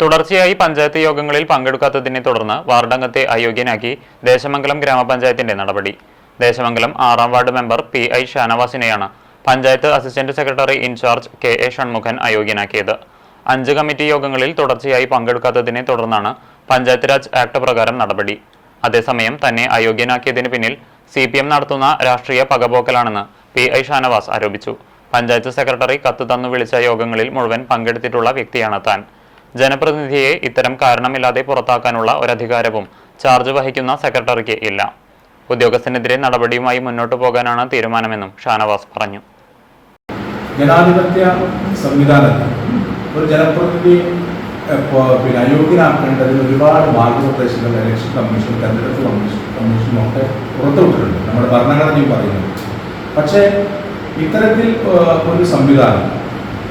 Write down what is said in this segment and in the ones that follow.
തുടർച്ചയായി പഞ്ചായത്ത് യോഗങ്ങളിൽ പങ്കെടുക്കാത്തതിനെ തുടർന്ന് വാർഡംഗത്തെ അയോഗ്യനാക്കി ദേശമംഗലം ഗ്രാമപഞ്ചായത്തിന്റെ നടപടി. ദേശമംഗലം ആറാം ward member P I ഷാനവാസിനെയാണ് panchayat assistant secretary in charge K A Shanmukhan അയോഗ്യനാക്കിയത്. അഞ്ച് കമ്മിറ്റി യോഗങ്ങളിൽ തുടർച്ചയായി പങ്കെടുക്കാത്തതിനെ തുടർന്നാണ് പഞ്ചായത്ത് രാജ് ആക്ട് പ്രകാരം നടപടി. അതേസമയം തന്നെ അയോഗ്യനാക്കിയതിന് പിന്നിൽ സി പി എം നടത്തുന്ന രാഷ്ട്രീയ പകപോക്കലാണെന്ന് പി ഐ ഷാനവാസ് ആരോപിച്ചു. പഞ്ചായത്ത് സെക്രട്ടറി കത്ത് തന്നു വിളിച്ച യോഗങ്ങളിൽ മുഴുവൻ പങ്കെടുത്തിട്ടുള്ള വ്യക്തിയാണ് താൻ. ജനപ്രതിനിധിയെ ഇത്തരം കാരണമില്ലാതെ പുറത്താക്കാനുള്ള ഒരധികാരവും ചാർജ് വഹിക്കുന്ന സെക്രട്ടറിക്ക് ഇല്ല. ഉദ്യോഗസ്ഥനെതിരെ നടപടിയുമായി മുന്നോട്ടു പോകാനാണ് തീരുമാനമെന്നും ഷാനവാസ് പറഞ്ഞു. ജനാധിപത്യ സംവിധാനത്തിൽ ഒരു ജനപ്രതിനിധി പിന്നെ അയോഗ്യനാക്കേണ്ടതിന് ഒരുപാട് മാർഗനിർദ്ദേശങ്ങൾ ഇലക്ഷൻ കമ്മീഷൻ തെരഞ്ഞെടുപ്പ് കമ്മീഷൻ കമ്മീഷനും ഒക്കെ പുറത്തുവിട്ടിട്ടുണ്ട്. നമ്മുടെ ഭരണഘടനയും പറയുന്നത് പക്ഷേ ഇത്തരത്തിൽ ഒരു സംവിധാനം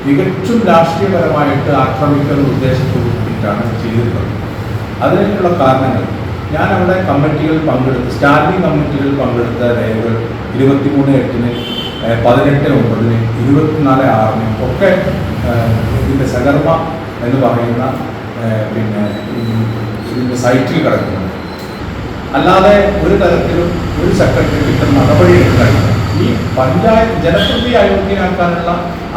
തികച്ചും രാഷ്ട്രീയപരമായിട്ട് ആക്രമിക്കുന്ന ഉദ്ദേശത്തോടു കൂടിയിട്ടാണ് ചെയ്തിട്ടുള്ളത്. അതിനുള്ള കാരണങ്ങൾ. ഞാൻ അവിടെ കമ്മിറ്റികളിൽ പങ്കെടുത്ത് സ്റ്റാൻഡിംഗ് കമ്മിറ്റികളിൽ പങ്കെടുത്ത രേഖകൾ ഇരുപത്തിമൂന്ന് എട്ടിന് പതിനെട്ട് ഒമ്പതിന് ഇരുപത്തിനാല് ആറിന് ഒക്കെ ഇതിന്റെ സകർമ്മ എന്ന് പറയുന്ന പിന്നെ ഇതിന്റെ സൈറ്റിൽ കിടക്കുന്നുണ്ട്. അല്ലാതെ ഒരു തരത്തിലും ഒരു സെക്രട്ടറിക്ക് നടപടി നടപടിയെടുക്കാനില്ല ഈ പഞ്ചായത്ത് ജനപ്രതി അയോഗ്യനാക്കാനുള്ള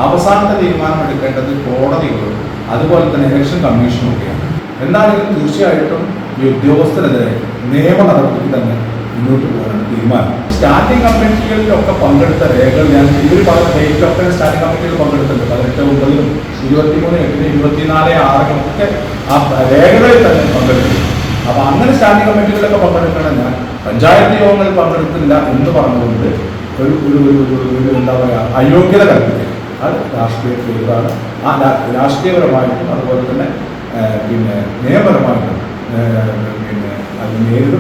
അവസാനത്തെ തീരുമാനം എടുക്കേണ്ടത് കോടതികളും അതുപോലെ തന്നെ ഇലക്ഷൻ കമ്മീഷനും ഒക്കെയാണ് എന്താണെങ്കിലും തീർച്ചയായിട്ടും ഈ ഉദ്യോഗസ്ഥരെതിരെ നിയമ നടപടിക്ക് തന്നെ മുന്നോട്ട് പോകാനാണ് തീരുമാനം. സ്റ്റാൻഡിംഗ് കമ്മിറ്റികളിലൊക്കെ പങ്കെടുത്ത രേഖകൾ ഞാൻ ഇതിൽ പറഞ്ഞ ഡേറ്റ് ഒക്കെ സ്റ്റാൻഡിംഗ് കമ്മിറ്റിയിൽ പങ്കെടുത്തിട്ടുണ്ട്. പതിനെട്ട് ഒമ്പതിലും ഇരുപത്തിമൂന്ന് എട്ടിന് ഇരുപത്തിനാല് ആറിനും ഒക്കെ ആ രേഖകളിൽ തന്നെ പങ്കെടുത്തിട്ടുണ്ട്. അപ്പൊ അങ്ങനെ സ്റ്റാൻഡിംഗ് കമ്മിറ്റികളിലൊക്കെ പങ്കെടുക്കണം ഞാൻ പഞ്ചായത്ത് യോഗങ്ങളിൽ പങ്കെടുത്തില്ല എന്ന് പറഞ്ഞുകൊണ്ട് ഒരു ഒരു ഒരു എന്താ പറയുക അയോഗ്യത കൽപ്പിക്കുക. അത് രാഷ്ട്രീയത്തിലാണ് ആ രാ- രാഷ്ട്രീയപരമായിട്ടും അതുപോലെ തന്നെ പിന്നെ നിയമപരമായിട്ടും പിന്നെ അത് നേരിടും.